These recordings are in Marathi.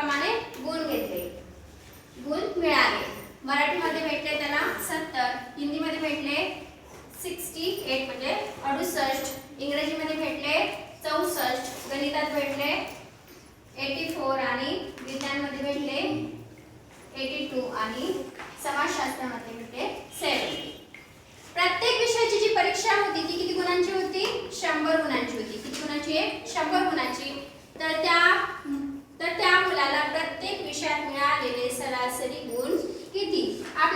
प्रमाणे गुण घेतले. गुण मिळाले. मराठीमध्ये भेटले त्याला सत्तर हिंदीमध्ये भेटले सिक्स्टी एट म्हणजे अडुसष्ट इंग्रजीमध्ये भेटले चौसष्ट गणितात भेटले एटी फोर आणि विज्ञानमध्ये भेटले एटी टू आणि समाजशास्त्रामध्ये भेटले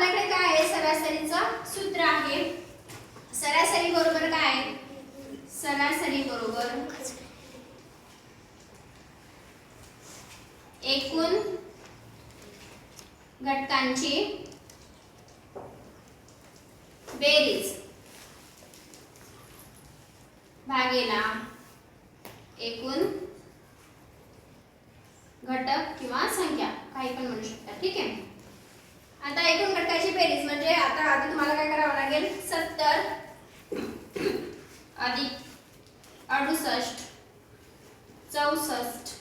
आपल्याकडे काय आहे? सरासरीचं सूत्र आहे. सरासरी बरोबर काय आहे? सरासरी बरोबर एकूण घटकांची बेरीज भागेला एकूण घटक किंवा संख्या. काही पण म्हणू शकता. ठीक आहे? आता एकूण घटकाची बेरीज म्हणजे आता आधी तुम्हाला काय करावं लागेल? सत्तर अधिक अडुसष्ट चौसष्ट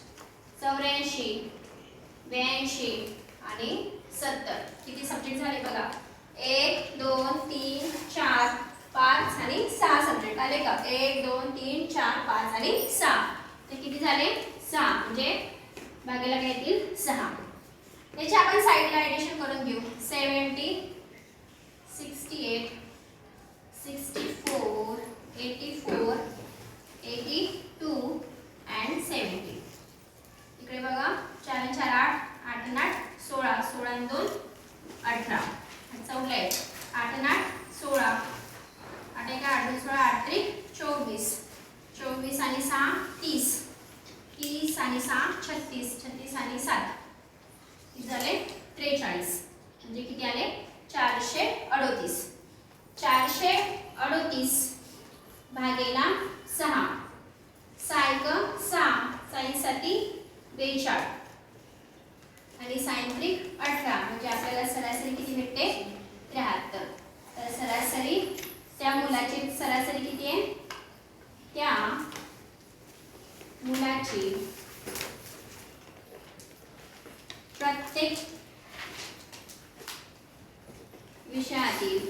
चौऱ्याऐंशी ब्याऐंशी आणि सत्तर. किती सब्जेक्ट झाले बघा? एक दोन तीन चार पाच आणि सहा सब्जेक्ट आले का? एक दोन तीन चार पाच आणि सहा. ते किती झाले? सहा. म्हणजे भागेला काय येतील? सहा. याची आपण साईडला ॲडिशन करून घेऊ. Seventy sixty eight sixty four eighty four eighty two and seventy इकडे बघा. चार चार आठ. आठ आठ सोळा. सोळा आणि दोन अठरा. आणि चौदा एक आठ आठ सोळा. आठ एक आठ दोन सोळा आठ त्रिक चोवीस. चोवीस आणि सहा तीस. तीस आणि सहा छत्तीस. छत्तीस आणि सात. झाले? त्रेचाळीस. म्हणजे किती आले? चारशे अडोतीस. चारशे अडोतीस भागेला सहा. सायक सहा. साईन साती बेचाळ. आणि साईन त्रिक अठरा. म्हणजे आपल्याला सरासरी किती भेटते? त्र्याहत्तर. तर सरासरी त्या मुलाची सरासरी किती आहे? त्या मुलाची प्रत्येक विषयातील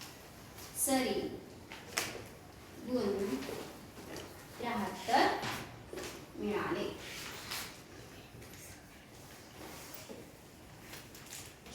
सरासरी गुण त्र्याहत्तर मिळाले.